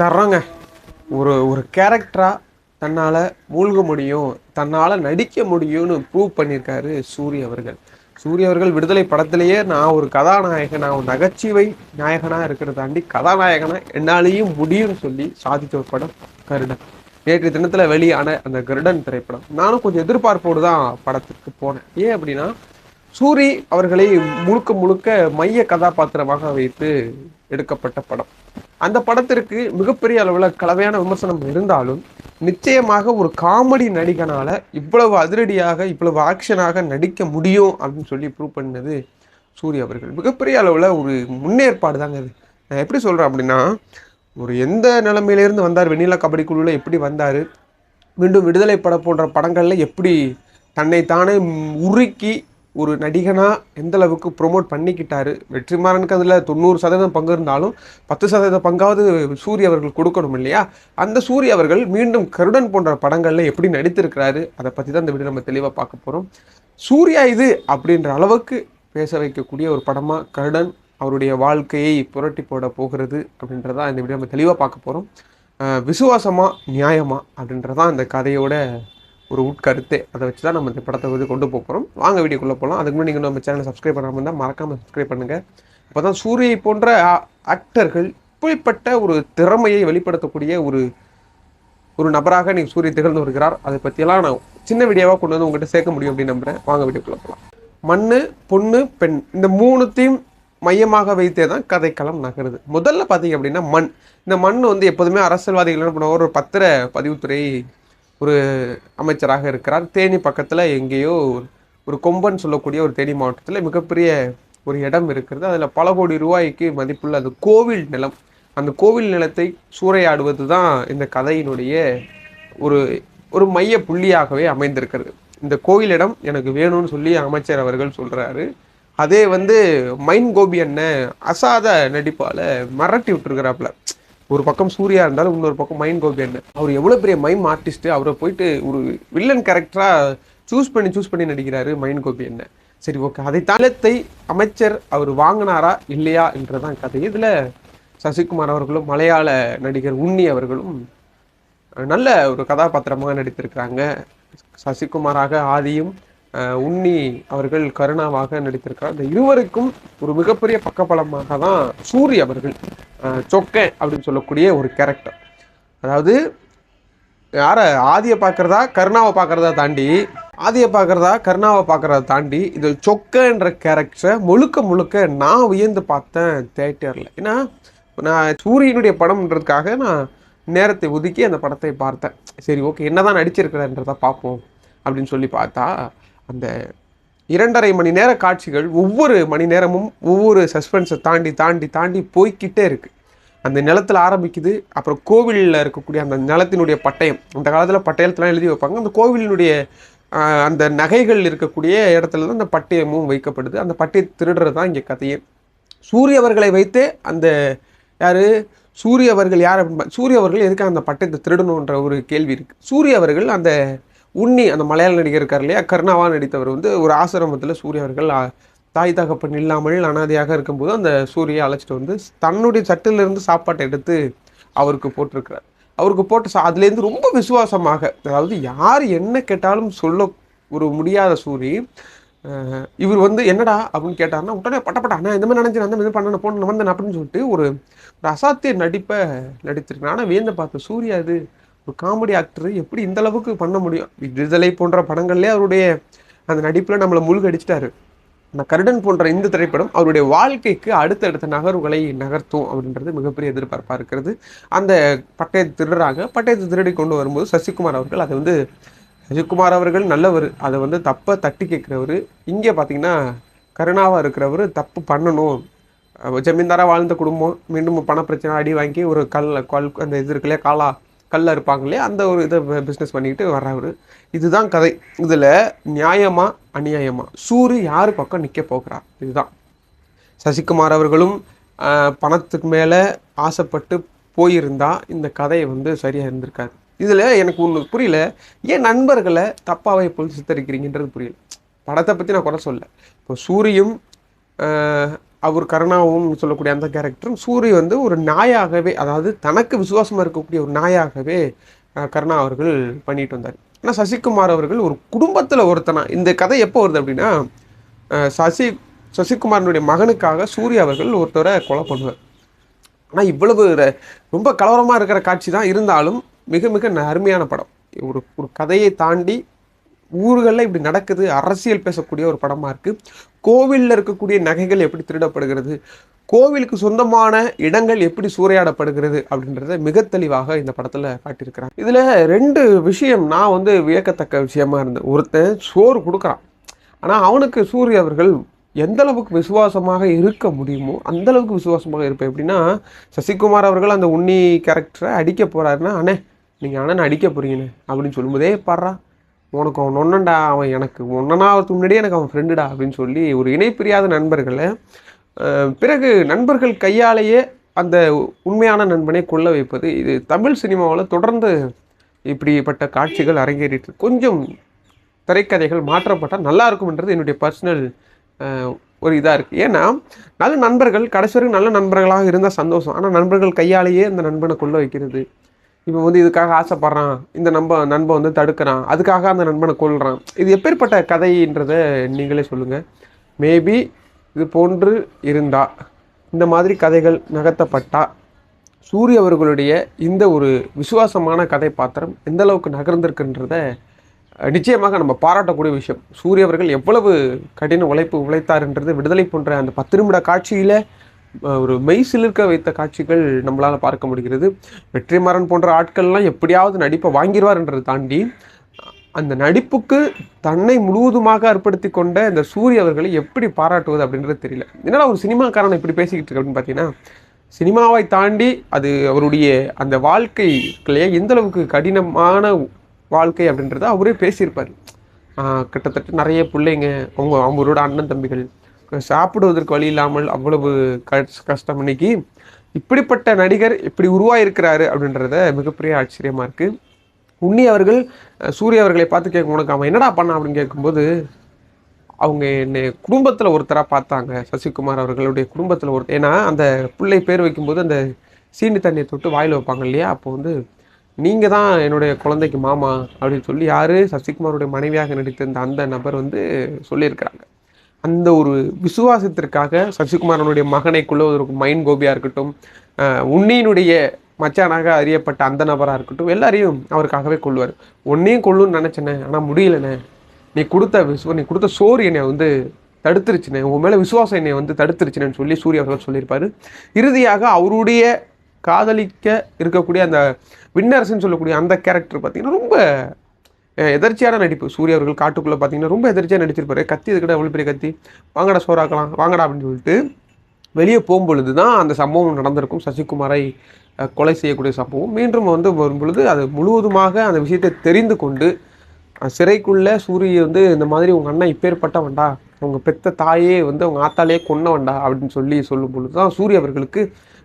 தர்றோங்க. ஒரு ஒரு கேரக்டராக தன்னால் மூழ்க முடியும் தன்னால் நடிக்க முடியும்னு ப்ரூவ் பண்ணியிருக்காரு சூரிய அவர்கள். சூரிய அவர்கள் விடுதலை படத்திலேயே நான் ஒரு கதாநாயகன் நான் ஒரு நகைச்சுவை நாயகனாக இருக்கிறத தாண்டி கதாநாயகனா என்னாலேயும் முடியும்னு சொல்லி சாதித்த ஒரு படம் கருடன். நேற்று தினத்தில் வெளியான அந்த கருடன் திரைப்படம். நானும் கொஞ்சம் எதிர்பார்ப்போடு தான் படத்துக்கு போனேன். ஏன் அப்படின்னா சூரி அவர்களை முழுக்க முழுக்க மைய கதாபாத்திரமாக வைத்து எடுக்கப்பட்ட படம். அந்த படத்திற்கு மிகப்பெரிய அளவில் கலவையான விமர்சனம் இருந்தாலும் நிச்சயமாக ஒரு காமெடி நடிகனால் இவ்வளவு அதிரடியாக இவ்வளவு ஆக்ஷனாக நடிக்க முடியும் அப்படின்னு சொல்லி ப்ரூவ் பண்ணது சூரிய அவர்கள். மிகப்பெரிய அளவில் ஒரு முன்னேற்பாடு தாங்க அது. நான் எப்படி சொல்கிறேன் அப்படின்னா ஒரு எந்த நிலைமையிலேருந்து வந்தார் வெண்ணிலா கபடி குழுவில் எப்படி வந்தார் மீண்டும் விடுதலை படம் போன்ற படங்களில் எப்படி தன்னை தானே உருக்கி ஒரு நடிகனாக எந்த அளவுக்கு ப்ரொமோட் பண்ணிக்கிட்டாரு வெற்றிமாறனுக்கு அதில் தொண்ணூறு சதவீதம் பங்கு இருந்தாலும் பத்து சதவீத பங்காவது சூரிய அவர்கள் கொடுக்கணும் இல்லையா? அந்த சூரிய அவர்கள் மீண்டும் கருடன் போன்ற படங்களில் எப்படி நடித்திருக்கிறாரு அதை பற்றி தான் இந்த வீடியோ நம்ம தெளிவாக பார்க்க போகிறோம் சூர்யா இது அப்படின்ற அளவுக்கு பேச வைக்கக்கூடிய ஒரு படமாக கருடன் அவருடைய வாழ்க்கையை புரட்டி போட போகிறது அப்படின்றதான் இந்த வீடியோ நம்ம தெளிவாக பார்க்க போகிறோம் விசுவாசமா நியாயமா அப்படின்றதான் இந்த கதையோட ஒரு உட்கருத்து அதை வச்சு தான் நம்ம இந்த படத்தை வந்து கொண்டு போகிறோம் வாங்க வீடியோக்குள்ளே போகலாம் அதுக்கு முன்னாடி நீங்கள் நம்ம சேனலை சப்ஸ்கிரைப் பண்ணாமல் இருந்தால் மறக்காமல் சப்ஸ்கிரைப் பண்ணுங்கள் அப்போ தான் சூரியை போன்ற ஆக்டர்கள் இப்படிப்பட்ட ஒரு திறமையை வெளிப்படுத்தக்கூடிய ஒரு ஒரு நபராக நீங்கள் சூரிய திகழ்ந்து வருகிறார். அதை பற்றியெல்லாம் நான் சின்ன வீடியோவாக கொண்டு வந்து உங்கள்கிட்ட சேர்க்க முடியும் அப்படின்னு நம்புகிறேன் வாங்க வீடியோக்குள்ளே போகலாம் மண் பொண்ணு பெண் இந்த மூணுத்தையும் மையமாக வைத்தே தான் கதைக்களம் நகருது. முதல்ல பார்த்தீங்க அப்படின்னா மண். இந்த மண் வந்து எப்போதுமே அரசியல்வாதிகள் என்ன பண்ணுவாங்க? ஒரு பத்திர பதிவுத்துறை ஒரு அமைச்சராக இருக்கிறார். தேனி பக்கத்தில் எங்கேயோ ஒரு கொம்பன் சொல்லக்கூடிய ஒரு தேனி மாவட்டத்தில் மிகப்பெரிய ஒரு இடம் இருக்கிறது. அதில் பல கோடி ரூபாய்க்கு மதிப்புள்ள அது கோவில் நிலம் அந்த கோவில் நிலத்தை சூறையாடுவது தான் இந்த கதையினுடைய ஒரு ஒரு மைய புள்ளியாகவே அமைந்திருக்கிறது. இந்த கோயிலிடம் எனக்கு வேணும்னு சொல்லி அமைச்சர் அவர்கள் சொல்கிறாரு அதே வந்து மைன் கோபி அண்ணன் அசாத நடிப்பால் மிரட்டி விட்டுருக்கிறாப்புல. ஒரு பக்கம் சூர்யா இருந்தாலும் இன்னொரு பக்கம் மைன் கோபி அவர் எவ்வளோ பெரிய மைம் ஆர்டிஸ்ட் அவரை போயிட்டு ஒரு வில்லன் கேரக்டராக சூஸ் பண்ணி சூஸ் பண்ணி நடிக்கிறாரு மைன் கோபி என்ன சரி ஓகே. அதை தளத்தை அமைச்சர் அவர் வாங்கினாரா இல்லையா என்றதான் கதை. இதில் சசிகுமார் அவர்களும் மலையாள நடிகர் உன்னி அவர்களும் நல்ல ஒரு கதாபாத்திரமாக நடித்திருக்கிறாங்க. சசிகுமாராக ஆதியும் உன்னி அவர்கள் கருணாவாக நடித்திருக்கிறார். இந்த இருவருக்கும் ஒரு மிகப்பெரிய பக்கபலமாக தான் சூரி அவர்கள் அஹ், சொக்கன் அப்படின்னு சொல்லக்கூடிய ஒரு கேரக்டர் அதாவது யாரை ஆதியை பார்க்குறதா கருணாவை பார்க்குறதா தாண்டி ஆதியை பார்க்குறதா கருணாவை பார்க்குறத தாண்டி இது சொக்கன்ற கேரக்டரை முழுக்க முழுக்க நான் வியந்து பார்த்தேன் தேட்டரில் ஏன்னா நான் சூரியனுடைய படம்ன்றதுக்காக நான் நேரத்தை ஒதுக்கி அந்த படத்தை பார்த்தேன். சரி ஓகே என்னதான் நடிச்சிருக்கிறன்றதை பார்ப்போம் அப்படின்னு சொல்லி பார்த்தா அந்த இரண்டரை மணி நேர காட்சிகள் ஒவ்வொரு மணி நேரமும் ஒவ்வொரு சஸ்பென்ஸை தாண்டி தாண்டி தாண்டி போய்கிட்டே இருக்குது அந்த நிலத்தில் ஆரம்பிக்குது. அப்புறம் கோவிலில் இருக்கக்கூடிய அந்த நிலத்தினுடைய பட்டயம். அந்த காலத்தில் பட்டயத்துலாம் எழுதி வைப்பாங்க. அந்த கோவிலினுடைய அந்த நகைகள் இருக்கக்கூடிய இடத்துல தான் அந்த பட்டயமும் வைக்கப்படுது. அந்த பட்டயத்தை திருடுறது தான் இங்கே கதையே. சூரிய அவர்களை அந்த யார்? சூரிய அவர்கள் யார்? அப்படின்னு சூரிய அவர்கள் எதுக்கு அந்த பட்டயத்தை திருடணுன்ற ஒரு கேள்வி இருக்குது சூரிய அவர்கள் அந்த உன்னி அந்த மலையாள நடிகர் இருக்கார் இல்லையா? கருணாவா நடித்தவர் வந்து ஒரு ஆசிரமத்தில் சூரிய அவர்கள் தாய் தகப்பன் இல்லாமல் அனாதையாக இருக்கும்போது அந்த சூரியை அழைச்சிட்டு வந்து தன்னுடைய சட்டிலிருந்து சாப்பாட்டை எடுத்து அவருக்கு போட்டிருக்கிறார். அவருக்கு போட்ட சா அதுலேருந்து ரொம்ப விசுவாசமாக அதாவது யார் என்ன கேட்டாலும் சொல்ல ஒரு முடியாத சூரி இவர் வந்து என்னடா அப்படின்னு கேட்டார்னா உடனே பட்டப்பட்ட அண்ணா இந்த மாதிரி நினைச்சு அந்த மாதிரி பண்ண போன வந்தேன் அப்படின்னு சொல்லிட்டு ஒரு ஒரு அசாத்திய நடிப்பை நடித்திருக்கேன் ஆனால் வேந்த பார்த்த சூர்யா இது ஒரு காமெடி ஆக்டர் எப்படி இந்த அளவுக்கு பண்ண முடியும்? விடுதலை போன்ற படங்கள்லேயே அவருடைய அந்த நடிப்பில் நம்மளை மூழ்கடிச்சிட்டாரு. அந்த கருடன் போன்ற இந்த திரைப்படம் அவருடைய வாழ்க்கைக்கு அடுத்தடுத்த நகர்வுகளை நகர்த்தும் அப்படின்றது மிகப்பெரிய எதிர்பார்ப்பாக இருக்கிறது. அந்த பட்டயத்தை திருடராக பட்டயத்தை திருடி கொண்டு வரும்போது சசிகுமார் அவர்கள் அதை வந்து சசிகுமார் அவர்கள் நல்லவர். அதை வந்து தப்பை தட்டி கேட்குறவர். இங்கே பார்த்தீங்கன்னா கருணாவாக இருக்கிறவர் தப்பு பண்ணணும். ஜமீன்தாராக வாழ்ந்த குடும்பம் மீண்டும் பணப்பிரச்சனை அடி வாங்கி ஒரு கல் கல் அந்த இது இருக்குல்லையா காலா கல்லாக இருப்பாங்க இல்லையா? அந்த ஒரு இதை பிஸ்னஸ் பண்ணிக்கிட்டு வர்றவர். இதுதான் கதை. இதில் நியாயமாக அநியாயமாக சூரி யார் பக்கம் நிற்க போகிறார் இதுதான். சசிகுமார் அவர்களும் பணத்துக்கு மேலே ஆசைப்பட்டு போயிருந்தால் இந்த கதையை வந்து சரியாக இருந்திருக்காது. இதில் எனக்கு ஒன்று புரியல. ஏன் நண்பர்களை தப்பாகவே எப்பொழுது சித்தரிக்கிறீங்கன்றது புரியல. படத்தை பற்றி நான் குறை சொல்ல இப்போ சூரியும் அவர் கருணாவும் சொல்லக்கூடிய அந்த கேரக்டரும் சூரி வந்து ஒரு நாயாகவே அதாவது தனக்கு விசுவாசமாக இருக்கக்கூடிய ஒரு நாயாகவே கருணா அவர்கள் பண்ணிட்டு வந்தார். ஆனால் சசிகுமார் அவர்கள் ஒரு குடும்பத்தில் ஒருத்தனா இந்த கதை எப்போ வருது அப்படின்னா சசி சசிகுமாரனுடைய மகனுக்காக சூரிய அவர்கள் ஒருத்தரை கொலை பண்ணுவார். ஆனால் இவ்வளவு ரொம்ப கலவரமாக இருக்கிற காட்சி தான் இருந்தாலும் மிக மிக அருமையான படம். ஒரு ஒரு கதையை தாண்டி ஊர்களில் இப்படி நடக்குது அரசியல் பேசக்கூடிய ஒரு படமாக இருக்குது கோவிலில் இருக்கக்கூடிய நகைகள் எப்படி திருடப்படுகிறது? கோவிலுக்கு சொந்தமான இடங்கள் எப்படி சூறையாடப்படுகிறது அப்படின்றத மிக தெளிவாக இந்த படத்தில் காட்டியிருக்கிறாங்க. இதில் ரெண்டு விஷயம் நான் வந்து வியக்கத்தக்க விஷயமா இருந்தேன். ஒருத்தன் சோறு கொடுக்குறான். ஆனால் அவனுக்கு சூரிய அவர்கள் எந்த அளவுக்கு விசுவாசமாக இருக்க முடியுமோ அந்த அளவுக்கு விசுவாசமாக இருப்பேன். எப்படின்னா சசிகுமார் அவர்கள் அந்த உன்னி கேரக்டரை அடிக்க போகிறாருன்னா அண்ணே நீங்கள் அண்ணன் அடிக்க போகிறீங்கண்ணே அப்படின்னு சொல்லும்போதே பாடுறா. உனக்கு அவன் ஒன்னண்டா அவன் எனக்கு ஒன்னனாவதுக்கு முன்னாடியே எனக்கு அவன் ஃப்ரெண்டுடா அப்படின்னு சொல்லி ஒரு இணைப்பிரியாத நண்பர்களை பிறகு நண்பர்கள் கையாலேயே அந்த உண்மையான நண்பனை கொள்ள வைப்பது. இது தமிழ் சினிமாவில் தொடர்ந்து இப்படிப்பட்ட காட்சிகள் அரங்கேறிட்டு கொஞ்சம் திரைக்கதைகள் மாற்றப்பட்டால் நல்லா இருக்கும்ன்றது என்னுடைய பர்சனல் ஒரு இதாக இருக்குது ஏன்னா நல்ல நண்பர்கள் கடைசி வரைக்கும் நல்ல நண்பர்களாக இருந்தால் சந்தோஷம். ஆனால் நண்பர்கள் கையாலேயே அந்த நண்பனை கொள்ள வைக்கிறது. இப்போ வந்து இதுக்காக ஆசைப்பட்றான். இந்த நம்ப நண்பன் வந்து தடுக்கிறான். அதுக்காக அந்த நண்பனை கொள்கிறான் இது எப்பேற்பட்ட கதைன்றதை நீங்களே சொல்லுங்கள் மேபி இது போன்று இருந்தால் இந்த மாதிரி கதைகள் நகர்த்தப்பட்டால் சூரிய அவர்களுடைய இந்த ஒரு விசுவாசமான கதை பாத்திரம் எந்த அளவுக்கு நகர்ந்திருக்குன்றத நிச்சயமாக நம்ம பாராட்டக்கூடிய விஷயம். சூரிய அவர்கள் எவ்வளவு கடின உழைப்பு உழைத்தார்ன்றது விடுதலை போன்ற அந்த பத்து நிமிட காட்சியில் ஒரு மெய் சிலிர்க்க வைத்த காட்சிகள் நம்மளால் பார்க்க முடிகிறது. வெற்றிமாறன் போன்ற ஆட்கள்லாம் எப்படியாவது நடிப்பை வாங்கிடுவார்ன்றதை தாண்டி அந்த நடிப்புக்கு தன்னை முழுவதுமாக அர்ப்படுத்தி கொண்ட இந்த சூரிய அவர்களை எப்படி பாராட்டுவது அப்படின்றது தெரியல. என்னடா ஒரு சினிமாக்காரன் இப்படி பேசிக்கிட்டு இருக்கு அப்படின்னு பார்த்தீங்கன்னா சினிமாவை தாண்டி அது அவருடைய அந்த வாழ்க்கை எந்த அளவுக்கு கடினமான வாழ்க்கை அப்படின்றத அவரே பேசியிருப்பார். கிட்டத்தட்ட நிறைய பிள்ளைங்க அவங்க அவங்களோட அண்ணன் தம்பிகள் சாப்பிடுவதற்கு வழி இல்லாமல் அவ்வளவு கஷ்டம் இன்னைக்கு இப்படிப்பட்ட நடிகர் இப்படி உருவாயிருக்கிறாரு அப்படின்றத மிகப்பெரிய ஆச்சரியமாக இருக்குது உன்னி அவர்கள் சூரிய அவர்களை பார்த்து கேட்கும் உனக்கு அவன் என்னடா பண்ணான் அப்படின்னு கேட்கும்போது அவங்க என்னை குடும்பத்தில் ஒருத்தராக பார்த்தாங்க. சசிகுமார் அவர்களுடைய குடும்பத்தில் ஒருத்தர் ஏன்னா அந்த பிள்ளை பேர் வைக்கும்போது அந்த சீனி தண்ணியை தொட்டு வாயில் வைப்பாங்க இல்லையா? அப்போ வந்து நீங்கள் தான் என்னுடைய குழந்தைக்கு மாமா அப்படின்னு சொல்லி யார்? சசிகுமாருடைய மனைவியாக நடித்திருந்த அந்த நபர் வந்து சொல்லியிருக்கிறாங்க. அந்த ஒரு விசுவாசத்திற்காக சசிகுமாரனுடைய மகனைக்குள்ளே ஒரு மைன் கோபியாக இருக்கட்டும் உன்னியினுடைய மச்சானாக அறியப்பட்ட அந்த நபராக இருக்கட்டும் எல்லாரையும் அவருக்காகவே கொள்வார் உன்னையும் கொள்ளுன்னு நினச்சேனே ஆனால் முடியலண்ணே நீ கொடுத்த விசுவ நீ கொடுத்த சோறு என்னை வந்து தடுத்துருச்சுனே உன் மேலே விசுவாசம் என்னை வந்து தடுத்துருச்சுனேன்னு சொல்லி சூரிய அவர்கள் சொல்லியிருப்பார். இறுதியாக அவருடைய காதலிக்க இருக்கக்கூடிய அந்த வின்னரசுன்னு சொல்லக்கூடிய அந்த கேரக்டர் பார்த்திங்கன்னா ரொம்ப எதர்ச்சியான நடிப்பு. சூரிய அவர்கள் காட்டுக்குள்ளே பார்த்தீங்கன்னா ரொம்ப எதிர்ச்சியாக நடிச்சிருப்பாரு. கத்தி இதுக்கிட்ட எவ்வளோ பெரிய கத்தி? வாங்கடா சோறாக்கலாம் வாங்கடா அப்படின்னு சொல்லிட்டு வெளியே போகும்பொழுது தான் அந்த சம்பவம் நடந்திருக்கும். சசிகுமாரை கொலை செய்யக்கூடிய சம்பவம். மீண்டும் வந்து வரும்பொழுது அது முழுவதுமாக அந்த விஷயத்தை தெரிந்து கொண்டு சிறைக்குள்ளே சூரிய வந்து இந்த மாதிரி உங்கள் அண்ணன் இப்பேற்பட்டவன்டா அவங்க பெத்த தாயே வந்து அவங்க ஆத்தாலே கொன்னவன்டா அப்படின்னு சொல்லி சொல்லும் பொழுது தான் சூரிய அவர்களுக்கு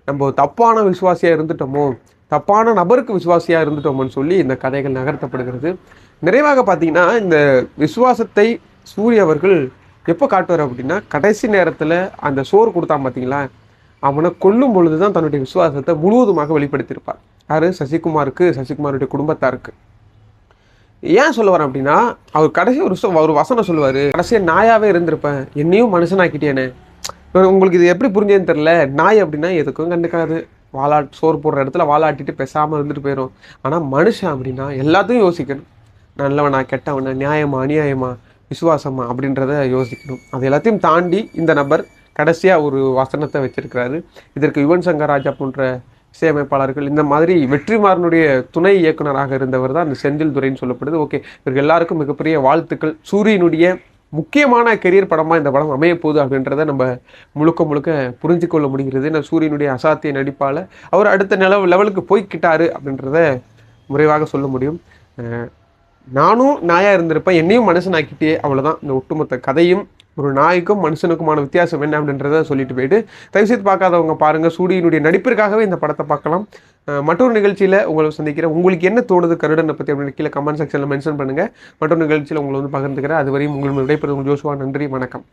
நம்ம தப்பான விசுவாசியாக இருந்துட்டோமோ தப்பான நபருக்கு விசுவாசியாக இருந்துட்டோமோன்னு சொல்லி இந்த கதைகள் நகர்த்தப்படுகிறது. நிறைவாக பார்த்தீங்கன்னா இந்த விசுவாசத்தை சூரிய அவர்கள் எப்போ காட்டுவார் அப்படின்னா கடைசி நேரத்தில் அந்த சோறு கொடுத்தான் பார்த்தீங்களா? அவனை கொல்லும் பொழுது தான் தன்னுடைய விசுவாசத்தை முழுவதுமாக வெளிப்படுத்தியிருப்பார். யார்? சசிகுமாருக்கு சசிகுமாருடைய குடும்பத்தாருக்கு. ஏன் சொல்ல வரேன் அப்படின்னா அவர் கடைசி ஒரு ஒரு வசனம் சொல்லுவார் கடைசியாக நாயாகவே இருந்திருப்பேன். என்னையும் மனுஷனாக்கிட்டேனே. உங்களுக்கு இது எப்படி புரிஞ்சதுன்னு தெரில நாய் அப்படின்னா எதுக்கும் கண்டுக்காது. வாழா சோறு போடுற இடத்துல வாழாட்டிட்டு பேசாமல் இருந்துட்டு போயிடும் ஆனால் மனுஷன் அப்படின்னா எல்லாத்தையும் யோசிக்கணும். நல்லவனா கெட்டவனா நியாயமா அநியாயமா விசுவாசமா அப்படின்றத யோசிக்கணும். அது எல்லாத்தையும் தாண்டி இந்த நபர் கடைசியாக ஒரு வசனத்தை வச்சிருக்கிறாரு. இதற்கு யுவன் சங்கர் ராஜா போன்ற இசையமைப்பாளர்கள் இந்த மாதிரி வெற்றிமாறனுடைய துணை இயக்குனராக இருந்தவர் தான் அந்த செந்தில் துறைன்னு சொல்லப்படுது. ஓகே இவர்கள் எல்லாருக்கும் மிகப்பெரிய வாழ்த்துக்கள். சூரியனுடைய முக்கியமான கெரியர் படமாக இந்த படம் அமைய போகுது அப்படின்றத நம்ம முழுக்க முழுக்க புரிஞ்சு கொள்ள முடிகிறது. நான் சூரியனுடைய அசாத்திய நடிப்பால் அவர் அடுத்த நில லெவலுக்கு போய்கிட்டாரு அப்படின்றத முறைவாக சொல்ல முடியும். நானும் நாயாக இருந்திருப்பேன். என்னையும் மனுஷனாக்கிட்டே அவ்வளோதான் இந்த ஒட்டுமொத்த கதையும் ஒரு நாய்க்கும் மனுஷனுக்குமான வித்தியாசம் என்ன அப்படின்றத சொல்லிட்டு போயிட்டு தயவுசெய்து பார்க்காதவங்க பாருங்கள் சூரியனுடைய நடிப்பிற்காகவே இந்த படத்தை பார்க்கலாம். மற்றொரு நிகழ்ச்சியில் உங்களை சந்திக்கிறேன். உங்களுக்கு என்ன தோணுது கருடனை பற்றி அப்படின்னு கீழே கமெண்ட் செக்ஷனில் மென்ஷன் பண்ணுங்கள் மற்றொரு நிகழ்ச்சியில் உங்களை வந்து பகிர்ந்துக்கிறேன். அதுவரையும் உங்கள் விடைபெறும் ஜோசுவா. நன்றி. வணக்கம்.